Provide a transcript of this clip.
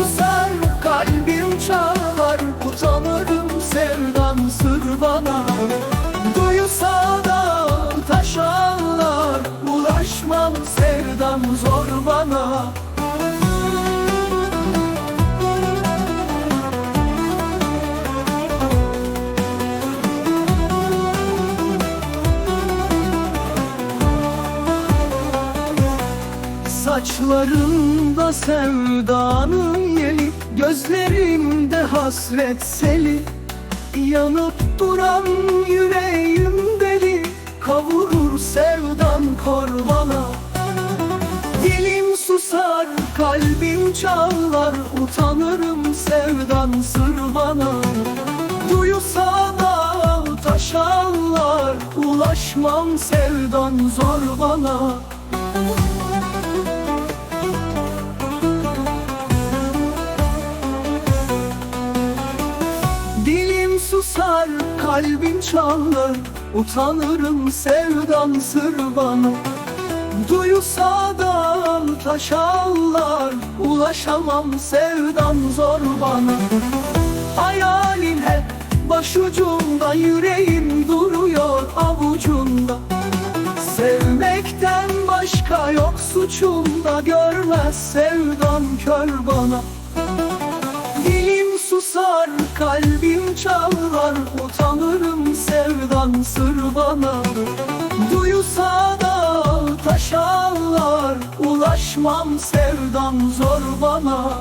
susar kalbim çağlar Utanırım sevdan sır bana Duysa da taş ağlar Ulaşmam sevdam zor bana Saçlarımda sevdanın yeli Gözlerimde hasret seli. Yanıp duran yüreğim deli Kavurur sevdan kor bana Dilim susar, kalbim çağlar Utanırım sevdan sır bana Duysa da taş ağlar Ulaşmam sevdan zor bana kalbim çalar Utanırım sevdan sır bana Duysa da taş ağlar Ulaşamam sevdan zor bana Hayalin hep başucumda Yüreğim duruyor avucumda Sevmekten başka yok suçumda Görmez sevdan kör bana. Dilim susar, kalbim çağlar Utanırım sevdan sır bana Duysa da taş Ulaşmam sevdan zor bana